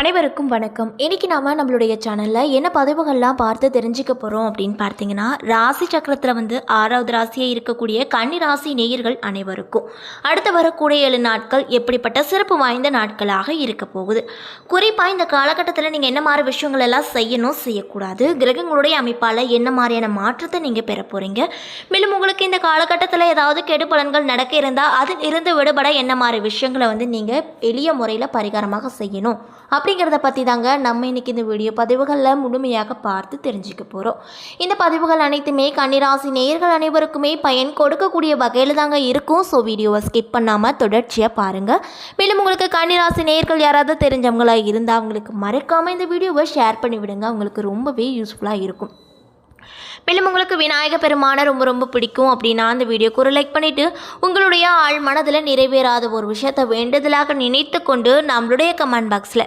அனைவருக்கும் வணக்கம். இன்னைக்கு நாம நம்மளுடைய சேனலில் என்ன பதிவுகள்லாம் பார்த்து தெரிஞ்சுக்க போகிறோம் அப்படின்னு பார்த்தீங்கன்னா ராசி சக்கரத்தில் வந்து ஆறாவது ராசியாக இருக்கக்கூடிய கன்னி ராசி நேயர்கள் அனைவருக்கும். அடுத்து வரக்கூடிய ஏழு நாட்கள் எப்படிப்பட்ட சிறப்பு வாய்ந்த நாட்களாக இருக்க போகுது. குறிப்பாக இந்த காலகட்டத்தில் நீங்கள் என்ன மாதிரி விஷயங்கள் எல்லாம் செய்யணும் செய்யக்கூடாது. கிரகங்களுடைய அமைப்பால் என்ன மாதிரியான மாற்றத்தை நீங்கள் பெற போகிறீங்க மேலும் உங்களுக்கு இந்த காலகட்டத்தில் ஏதாவது கெடு பலன்கள் நடக்க இருந்தால் அதில் இருந்து விடுபட என்ன மாதிரி விஷயங்களை வந்து நீங்கள் எளிய முறையில் பரிகாரமாக செய்யணும். அப்படிங்கிறத பற்றி தாங்க நம்ம இன்னைக்கு இந்த வீடியோ பதிவுகளில் முழுமையாக பார்த்து தெரிஞ்சுக்க போகிறோம் இந்த பதிவுகள் அனைத்துமே கன்னிராசி நேயர்கள் அனைவருக்குமே பயன் கொடுக்கக்கூடிய வகையில் தாங்க இருக்கும். ஸோ வீடியோவை ஸ்கிப் பண்ணாமல் தொடர்ச்சியாக பாருங்கள் மேலும் உங்களுக்கு கன்னிராசி நேயர்கள் யாராவது தெரிஞ்சவங்களாக இருந்தால் அவங்களுக்கு மறக்காமல் இந்த வீடியோவை ஷேர் பண்ணிவிடுங்க. அவங்களுக்கு ரொம்பவே யூஸ்ஃபுல்லாக இருக்கும். மேலும் உங்களுக்கு விநாயக பெருமானை ரொம்ப ரொம்ப பிடிக்கும் அப்படின்னா அந்த வீடியோக்கு ஒரு லைக் பண்ணிவிட்டு உங்களுடைய ஆள் மனதில் நிறைவேறாத ஒரு விஷயத்தை வேண்டுதலாக நினைத்து கொண்டு நம்மளுடைய கமெண்ட் பாக்ஸில்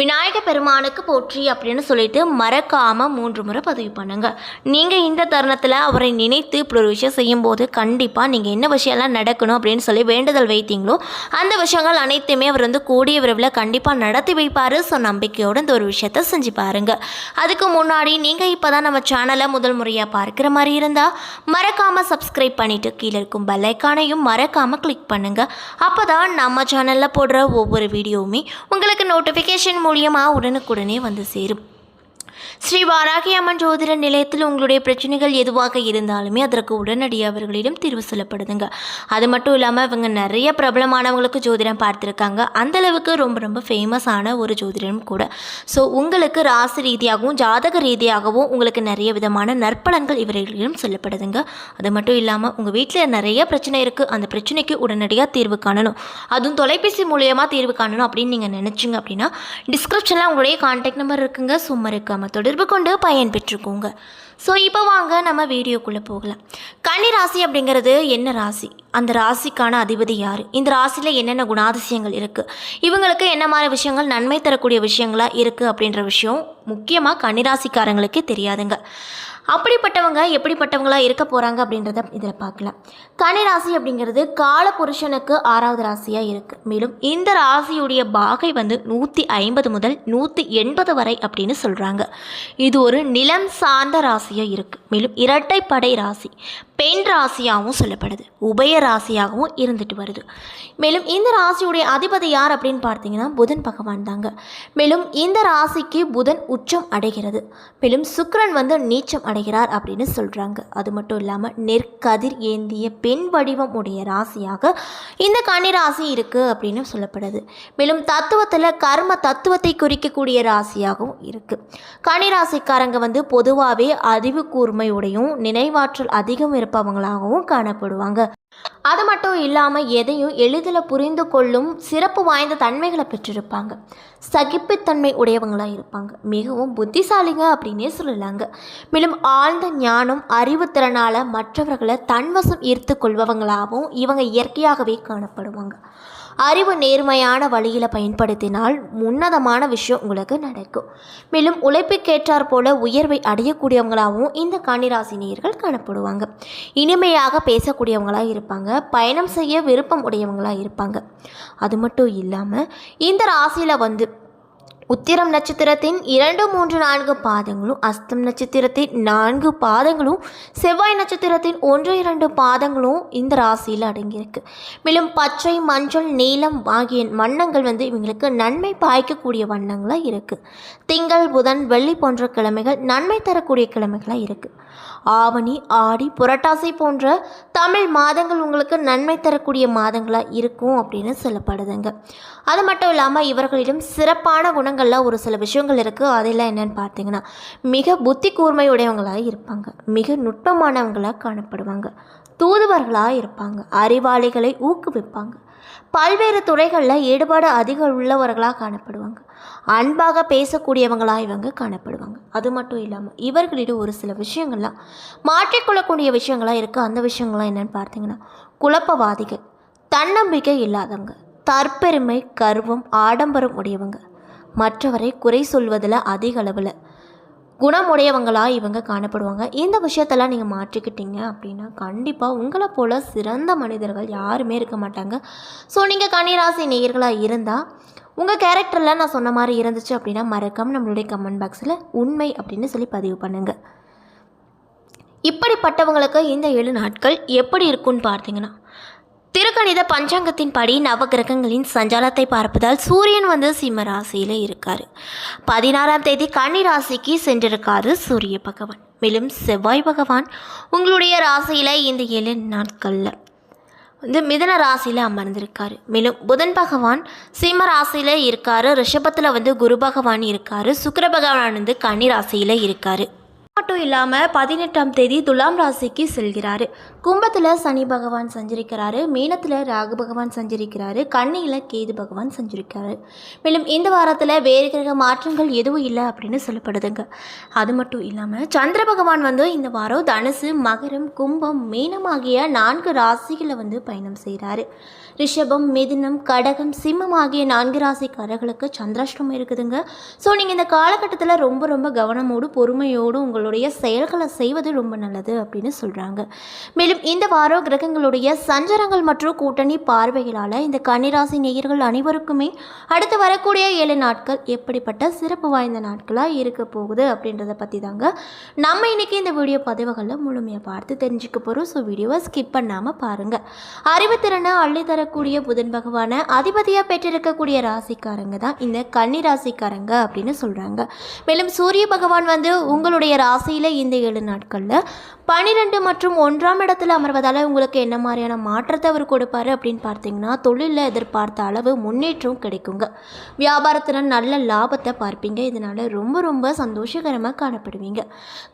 விநாயக பெருமானுக்கு போற்றி அப்படின்னு சொல்லிட்டு மறக்காமல் மூன்று முறை பதிவு பண்ணுங்க. நீங்கள் இந்த தருணத்தில் அவரை நினைத்து இப்படி ஒரு விஷயம் செய்யும்போது கண்டிப்பாக நீங்கள் என்ன விஷயம்லாம் நடக்கணும் அப்படின்னு சொல்லி வேண்டுதல் வைத்தீங்களோ அந்த விஷயங்கள் அனைத்துமே அவர் வந்து கூடிய விரைவில் கண்டிப்பாக நடத்தி வைப்பார். ஸோ நம்பிக்கையோடு இந்த ஒரு விஷயத்த செஞ்சு பாருங்க. அதுக்கு முன்னாடி நீங்கள் இப்போ தான் நம்ம சேனலை முதல் முறையாக பார்க்குற மாதிரி இருந்தால் மறக்காமல் சப்ஸ்கிரைப் பண்ணிவிட்டு கீழே இருக்கும் பெல்லைக்கானையும் மறக்காமல் கிளிக் பண்ணுங்கள் அப்போ தான் நம்ம சேனலில் போடுற ஒவ்வொரு வீடியோவுமே உங்களுக்கு நோட்டிஃபிகேஷன் மூலியமாக உடனுக்குடனே வந்து சேரும். ஸ்ரீ வாராகி அம்மன் ஜோதிட நிலையத்தில் உங்களுடைய பிரச்சனைகள் எதுவாக இருந்தாலுமே அதற்கு உடனடியாக அவர்களிடம் தீர்வு சொல்லப்படுதுங்க. அது மட்டும் இல்லாமல் இவங்க நிறைய பிரபலமானவங்களுக்கு ஜோதிடம் பார்த்துருக்காங்க. அந்த அளவுக்கு ரொம்ப ரொம்ப ஃபேமஸான ஒரு ஜோதிடம் கூட. ஸோ உங்களுக்கு ராசி ரீதியாகவும் ஜாதக ரீதியாகவும் உங்களுக்கு நிறைய விதமான நற்பலன்கள் இவர்களிடம் சொல்லப்படுதுங்க. அது மட்டும் இல்லாமல் உங்கள் வீட்டில் நிறைய பிரச்சனை இருக்குது அந்த பிரச்சனைக்கு உடனடியாக தீர்வு காணணும். அதுவும் தொலைபேசி மூலியமாக தீர்வு காணணும் அப்படின்னு நீங்கள் நினச்சிங்க அப்படின்னா டிஸ்கிரிப்ஷனில் உங்களுடைய கான்டாக்ட் நம்பர் இருக்குங்க. சும்மா இருக்காமல் தொடர்பு கொண்டு பயன் பெற்றுக்கோங்க ஸோ இப்போ வாங்க நம்ம வீடியோக்குள்ளே போகலாம். கன்னி ராசி அப்படிங்கிறது என்ன ராசி? அந்த ராசிக்கான அதிபதி யார்? இந்த ராசியில் என்னென்ன குணாதிசயங்கள் இருக்குது இவங்களுக்கு என்ன மாதிரி விஷயங்கள் நன்மை தரக்கூடிய விஷயங்களாக இருக்குது அப்படின்ற விஷயம் முக்கியமாக கன்னிராசிக்காரங்களுக்கே தெரியாதுங்க. அப்படிப்பட்டவங்க எப்படிப்பட்டவங்களாக இருக்க போகிறாங்க அப்படின்றத இதில் பார்க்கலாம். கன்னிராசி அப்படிங்கிறது கால புருஷனுக்கு ஆறாவது ராசியாக இருக்குது மேலும் இந்த ராசியுடைய பாகை வந்து நூற்றி ஐம்பது முதல் நூற்றி எண்பது வரை அப்படின்னு சொல்கிறாங்க இது ஒரு நிலம் சார்ந்த ராசியாக இருக்குது மேலும் இரட்டைப்படை ராசி. பெண் ராசியாகவும் சொல்லப்படுது. உபய ராசியாகவும் இருந்துட்டு வருது. மேலும் இந்த ராசியுடைய அதிபதி யார் அப்படின்னு பார்த்தீங்கன்னா புதன் பகவான் தாங்க. மேலும் இந்த ராசிக்கு புதன் உச்சம் அடைகிறது. மேலும் சுக்கரன் வந்து நீச்சம் அடைகிறார் அப்படின்னு சொல்கிறாங்க அது மட்டும் இல்லாமல் நெற்கதிர் ஏந்திய பெண் வடிவம் உடைய ராசியாக இந்த கன்னி ராசி இருக்குது அப்படின்னு சொல்லப்படுது. மேலும் தத்துவத்தில் கர்ம தத்துவத்தை குறிக்கக்கூடிய ராசியாகவும் இருக்குது கன்னி ராசிக்காரங்க வந்து பொதுவாகவே அறிவு கூர்மையுடையும் நினைவாற்றல் அதிகம் இருப்பவங்களாகவும் காணப்படுவாங்க. அது மட்டும் இல்லாமல் எதையும் எளிதில் புரிந்து கொள்ளும் சிறப்பு வாய்ந்த தன்மைகளை பெற்றிருப்பாங்க. சகிப்புத்தன்மை உடையவங்களாக இருப்பாங்க. மிகவும் புத்திசாலிங்க அப்படின்னே சொல்லலாங்க. மேலும் ஆழ்ந்த ஞானம் அறிவுத்திறனால் மற்றவர்களை தன்வசம் ஈர்த்து கொள்பவங்களாகவும் இவங்க இயற்கையாகவே காணப்படுவாங்க. அறிவு நேர்மையான வழியில் பயன்படுத்தினால் உன்னதமான விஷயம் உங்களுக்கு நடக்கும். மேலும் உழைப்புக்கேற்றார் போல உயர்வை அடையக்கூடியவங்களாகவும் இந்த கன்னிராசினியர்கள் காணப்படுவாங்க. இனிமையாக பேசக்கூடியவங்களாக இருப்பாங்க. பயணம் செய்ய விருப்பம் உடையவங்களாக இருப்பாங்க. அது மட்டும் இல்லாமல் இந்த ராசியில் வந்து உத்திரம் நட்சத்திரத்தின் இரண்டு மூன்று நான்கு பாதங்களும் அஸ்தம் நட்சத்திரத்தின் நான்கு பாதங்களும் செவ்வாய் நட்சத்திரத்தின் ஒன்று இரண்டு பாதங்களும் இந்த ராசியில் அடங்கியிருக்கு. மேலும் பச்சை மஞ்சள் நீலம் ஆகிய வண்ணங்கள் வந்து இவங்களுக்கு நன்மை பாய்க்கக்கூடிய வண்ணங்களாக இருக்குது திங்கள் புதன் வெள்ளி போன்ற கிழமைகள் நன்மை தரக்கூடிய கிழமைகளாக இருக்குது ஆவணி ஆடி புரட்டாசி போன்ற தமிழ் மாதங்கள் உங்களுக்கு நன்மை தரக்கூடிய மாதங்களாக இருக்கும் அப்படின்னு சொல்லப்படுதுங்க. அது மட்டும் இல்லாமல் இவர்களிடம் சிறப்பான குணங்களில் ஒரு சில விஷயங்கள் இருக்குது அதெல்லாம் என்னென்னு பார்த்தீங்கன்னா மிக புத்தி கூர்மையுடையவங்களாக இருப்பாங்க. மிக நுட்பமானவங்களாக காணப்படுவாங்க. தூதுவர்களாக இருப்பாங்க. அறிவாளிகளை ஊக்குவிப்பாங்க. பல்வேறு துறைகளில் ஈடுபாடு அதிகம் உள்ளவர்களாக காணப்படுவாங்க. அன்பாக பேசக்கூடியவங்களாக இவங்க காணப்படுவாங்க. அது மட்டும் இல்லாமல் இவர்களிடம் ஒரு சில விஷயங்கள்லாம் மாற்றிக்கொள்ளக்கூடிய விஷயங்களாக இருக்குது அந்த விஷயங்கள்லாம் என்னென்னு பார்த்தீங்கன்னா குழப்பவாதிகள் தன்னம்பிக்கை இல்லாதவங்க தற்பெருமை கர்வம் ஆடம்பரம் உடையவங்க. மற்றவரை குறை சொல்வதில் அதிக அளவில் குணமுடையவங்களாக இவங்க காணப்படுவாங்க. இந்த விஷயத்தெல்லாம் நீங்கள் மாற்றிக்கிட்டீங்க அப்படின்னா கண்டிப்பாக உங்களை போல் சிறந்த மனிதர்கள் யாருமே இருக்க மாட்டாங்க. ஸோ நீங்கள் கன்னிராசி நேயர்களாக இருந்தால் உங்கள் கேரக்டரில் நான் சொன்ன மாதிரி இருந்துச்சு அப்படின்னா மறக்காமல் நம்மளுடைய கமெண்ட் பாக்ஸில் உண்மை அப்படின்னு சொல்லி பதிவு பண்ணுங்கள் இப்படிப்பட்டவங்களுக்கு இந்த ஏழு நாட்கள் எப்படி இருக்கும்னு பார்த்தீங்கன்னா திருக்கணித பஞ்சாங்கத்தின் படி நவகிரகங்களின் சஞ்சாரத்தை பார்ப்பதால் சூரியன் வந்து சிம்ம ராசியில் இருக்கார். பதினாறாம் தேதி கன்னி ராசிக்கு சென்றிருக்காரு சூரிய பகவான். மேலும் செவ்வாய் பகவான் உங்களுடைய ராசியில் இந்த ஏழு நாட்களில் வந்து மிதன ராசியில் அமர்ந்திருக்காரு. மேலும் புதன் பகவான் சிம்ம ராசியில் இருக்காரு. ரிஷபத்தில் வந்து குரு பகவான் இருக்காரு. சுக்கர பகவான் வந்து கன்னி ராசியில் இருக்காரு. மட்டும் இல்லாமல் பதினெட்டாம் தேதி துலாம் ராசிக்கு செல்கிறார். கும்பத்தில் சனி பகவான் சஞ்சரிக்கிறாரு. மீனத்தில் ராகு பகவான் சஞ்சரிக்கிறாரு. கண்ணியில் கேது பகவான் சஞ்சரிக்கிறாரு. மேலும் இந்த வாரத்தில் வேறு கிரக மாற்றங்கள் எதுவும் இல்லை அப்படின்னு சொல்லப்படுதுங்க. அது மட்டும் இல்லாமல் சந்திர பகவான் வந்து இந்த வாரம் தனுசு மகரம் கும்பம் மீனம் ஆகிய நான்கு ராசிகளை வந்து பயணம் செய்கிறாரு ரிஷபம் மிதுனம் கடகம் சிம்மம் ஆகிய நான்கு ராசிக்காரர்களுக்கு சந்திராஷ்டமம் இருக்குதுங்க. ஸோ நீங்கள் இந்த காலகட்டத்தில் ரொம்ப ரொம்ப கவனமோடு பொறுமையோடு உங்களுடைய செயல்களை செய்வது ரொம்ப நல்லது அப்படின்னு சொல்கிறாங்க மேலும் இந்த வாரம் கிரகங்களுடைய சஞ்சரங்கள் மற்றும் கூட்டணி பார்வைகளால் இந்த கன்னிராசி நேயர்கள் அனைவருக்குமே அடுத்து வரக்கூடிய ஏழு நாட்கள் எப்படிப்பட்ட சிறப்பு வாய்ந்த நாட்களாக இருக்க போகுது அப்படின்றத பற்றி தாங்க நம்ம இன்றைக்கி இந்த வீடியோ பதிவுகளில் முழுமையாக பார்த்து தெரிஞ்சுக்க போகிறோம் ஸோ வீடியோவை ஸ்கிப் பண்ணாமல் பாருங்கள் அறிவுத்திறனை அள்ளித்தர வரக்கூடிய புதன் பகவான அதிபதியாக பெற்றிருக்கக்கூடிய ராசிக்காரங்க தான் இந்த கன்னி ராசிக்காரங்க அப்படின்னு சொல்கிறாங்க மேலும் சூரிய பகவான் வந்து உங்களுடைய ராசியில் இந்த ஏழு நாட்களில் பன்னிரெண்டு மற்றும் ஒன்றாம் இடத்துல அமர்வதால் உங்களுக்கு என்ன மாதிரியான மாற்றத்தை அவர் கொடுப்பாரு அப்படின்னு பார்த்தீங்கன்னா தொழிலில் எதிர்பார்த்த அளவு முன்னேற்றம் கிடைக்குங்க. வியாபாரத்தில் நல்ல லாபத்தை பார்ப்பீங்க. இதனால் ரொம்ப ரொம்ப சந்தோஷகரமாக காணப்படுவீங்க.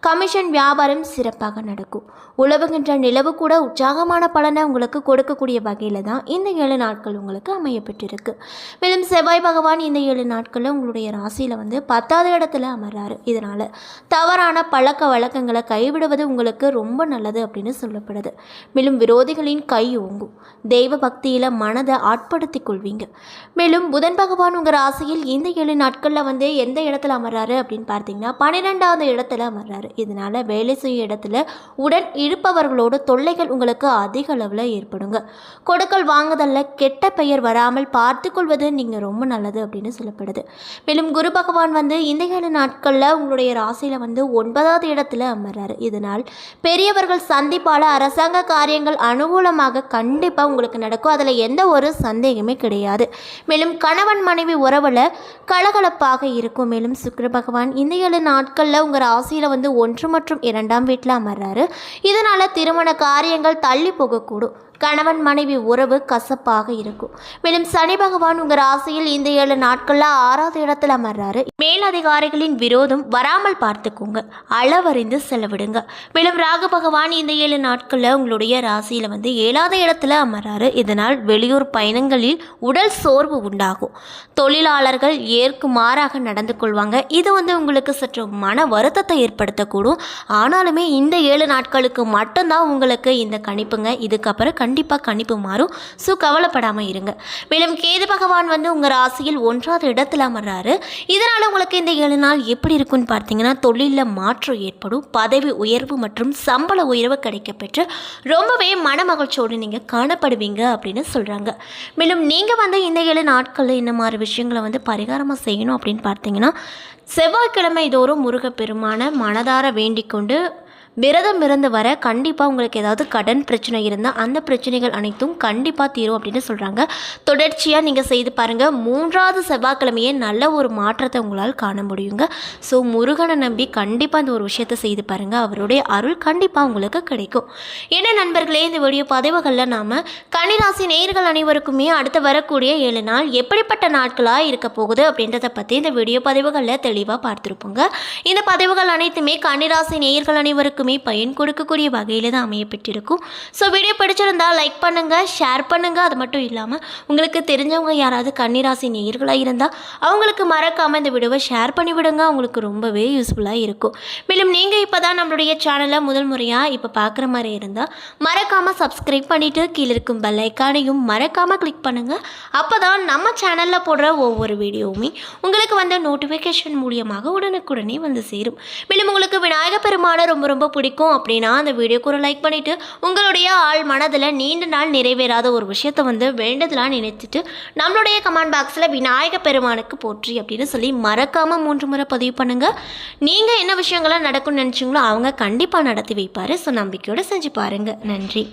கமிஷன் வியாபாரம் சிறப்பாக நடக்கும். உழவுகின்ற நிலவு கூட உற்சாகமான பலனை உங்களுக்கு கொடுக்கக்கூடிய வகையில் தான் இந்த ஏழு நாட்கள் உங்களுக்கு அமையப்பட்டிருக்கு மேலும் செவ்வாய் பகவான் இந்த ஏழு நாட்களில் உங்களுடைய ராசியில் வந்து பத்தாவது இடத்துல அமர்றாரு. இதனால் தவறான பழக்க வழக்கங்களை கைவிடுவது உங்களுக்கு ரொம்ப நல்லது அப்படின்னு சொல்லப்படுது. மேலும் விரோதிகளின் கை ஓங்கும். தெய்வ பக்தியில் மனதை ஆட்படுத்திக் கொள்வீங்க. மேலும் புதன் பகவான் உங்கள் ராசியில் இந்த ஏழு நாட்களில் வந்து எந்த இடத்துல அமர்றாரு அப்படின்னு பார்த்தீங்கன்னா பன்னிரெண்டாவது இடத்துல அமர்றாரு. இதனால் வேலை செய்யும் இடத்துல உடன் இருப்பவர்களோட தொல்லைகள் உங்களுக்கு அதிக அளவில் ஏற்படுங்க. கொடுக்கல் வாங்குதலில் கெட்ட பெயர் வராமல் பார்த்து கொள்வது நீங்கள் ரொம்ப நல்லது அப்படின்னு சொல்லப்படுது. மேலும் குரு பகவான் வந்து இந்த ஏழு நாட்களில் உங்களுடைய ராசியில் வந்து ஒன்பதாவது இடத்துல அமர்றாரு. இதனால் பெரியவர்கள் சந்திப்பால் அரசாங்க காரியங்கள் அனுகூலமாக கண்டிப்பாக உங்களுக்கு நடக்கும். அதில் எந்த ஒரு சந்தேகமே கிடையாது. மேலும் கணவன் மனைவி உறவில் கலகலப்பாக இருக்கும். மேலும் சுக்கர பகவான் இந்த ஏழு நாட்களில் உங்கள் ராசியில் வந்து ஒன்று மற்றும் இரண்டாம் வீட்டில் அமர்றாரு. இதனால் திருமண காரியங்கள் தள்ளி போகக்கூடும். கணவன் மனைவி உறவு கசப்பாக இருக்கும். மேலும் சனி பகவான் உங்கள் ராசியில் இந்த ஏழு நாட்களில் ஆறாவது இடத்துல அமர்றாரு. மேலதிகாரிகளின் விரோதம் வராமல் பார்த்துக்கோங்க. அளவறிந்து செலவிடுங்க. மேலும் ராகு பகவான் இந்த ஏழு நாட்களில் உங்களுடைய ராசியில் வந்து ஏழாவது இடத்துல அமர்றாரு. இதனால் வெளியூர் பயணங்களில் உடல் சோர்வு உண்டாகும். தொழிலாளர்கள் ஏற்குமாறாக நடந்து கொள்வாங்க. இது வந்து உங்களுக்கு சற்று மன வருத்தத்தை ஏற்படுத்தக்கூடும். ஆனாலுமே இந்த ஏழு நாட்களுக்கு மட்டும்தான் உங்களுக்கு இந்த கணிப்புங்க. இதுக்கப்புறம் கண்டிப்பாக கணிப்பு மாறும். ஸோ கவலைப்படாமல் இருங்க. மேலும் கேது பகவான் வந்து உங்கள் ராசியில் ஒன்றாவது இடத்துல அமர்றாரு. இதனால் உங்களுக்கு இந்த ஏழு நாள் எப்படி இருக்கும்னு பார்த்தீங்கன்னா தொழிலில் மாற்றம் ஏற்படும். பதவி உயர்வு மற்றும் சம்பள உயர்வு கிடைக்கப்பெற்று ரொம்பவே மனமகிழ்ச்சியோடு நீங்கள் காணப்படுவீங்க அப்படின்னு சொல்கிறாங்க மேலும் நீங்கள் வந்து இந்த ஏழு நாட்களில் இந்த மாதிரி விஷயங்களை வந்து பரிகாரமாக செய்யணும் அப்படின்னு பார்த்தீங்கன்னா செவ்வாய்க்கிழமை தோறும் முருகப்பெருமான மனதார வேண்டிக் கொண்டு விரதம் இருந்து வர கண்டிப்பாக உங்களுக்கு ஏதாவது கடன் பிரச்சனை இருந்தால் அந்த பிரச்சனைகள் அனைத்தும் கண்டிப்பாக தீரும் அப்படின்னு சொல்கிறாங்க தொடர்ச்சியாக நீங்கள் செய்து பாருங்கள் மூன்றாவது செவ்வாய்க்கிழமையே நல்ல ஒரு மாற்றத்தை உங்களால் காண முடியுங்க. ஸோ முருகனை நம்பி கண்டிப்பாக இந்த ஒரு விஷயத்தை செய்து பாருங்கள் அவருடைய அருள் கண்டிப்பாக உங்களுக்கு கிடைக்கும். என்ன நண்பர்களே இந்த வீடியோ பதிவுகளில் நாம் கனிராசி நேயர்கள் அனைவருக்குமே அடுத்து வரக்கூடிய ஏழு நாள் எப்படிப்பட்ட நாட்களாக இருக்க போகுது அப்படின்றத பற்றி இந்த வீடியோ பதிவுகளில் தெளிவாக பார்த்துருப்போங்க. இந்த பதிவுகள் அனைத்துமே கன்னிராசி நேயர்கள் எல்லாருக்குமே பயன் கொடுக்கக்கூடிய வகையில் தான் அமையப்பட்டிருக்கும். ஸோ வீடியோ பிடிச்சிருந்தால் லைக் பண்ணுங்கள் ஷேர் பண்ணுங்கள் அது மட்டும் இல்லாமல் உங்களுக்கு தெரிஞ்சவங்க யாராவது கன்னிராசி நேயர்களாக இருந்தால் அவங்களுக்கு மறக்காமல் இந்த வீடியோவை ஷேர் பண்ணி விடுங்க. அவங்களுக்கு ரொம்பவே யூஸ்ஃபுல்லாக இருக்கும். மேலும் நீங்கள் இப்போ தான் நம்மளுடைய சேனலை முதல் முறையாக இப்போ பார்க்குற மாதிரி இருந்தால் மறக்காமல் சப்ஸ்கிரைப் பண்ணிவிட்டு கீழே இருக்கும் பெல் ஐக்கானையும் மறக்காமல் கிளிக் பண்ணுங்கள் அப்போ தான் நம்ம சேனலில் போடுற ஒவ்வொரு வீடியோவுமே உங்களுக்கு வந்த நோட்டிஃபிகேஷன் மூலியமாக உடனுக்குடனே வந்து சேரும். மேலும் உங்களுக்கு விநாயகப் பெருமானை ரொம்ப ரொம்ப பிடிக்கும் அப்படின்னா அந்த வீடியோக்கு ஒரு லைக் பண்ணிவிட்டு உங்களுடைய ஆள் மனதில் நீண்ட நாள் நிறைவேறாத ஒரு விஷயத்தை வந்து வேண்டதெல்லாம் நினைச்சிட்டு நம்மளுடைய கமெண்ட் பாக்ஸில் விநாயக பெருமானுக்கு போற்றி அப்படின்னு சொல்லி மறக்காமல் மூன்று முறை பதிவு பண்ணுங்கள் நீங்கள் என்ன விஷயங்கள்லாம் நடக்கும்னு நினச்சிங்களோ அவங்க கண்டிப்பாக நடத்தி வைப்பார். ஸோ நம்பிக்கையோடு செஞ்சு பாருங்கள் நன்றி.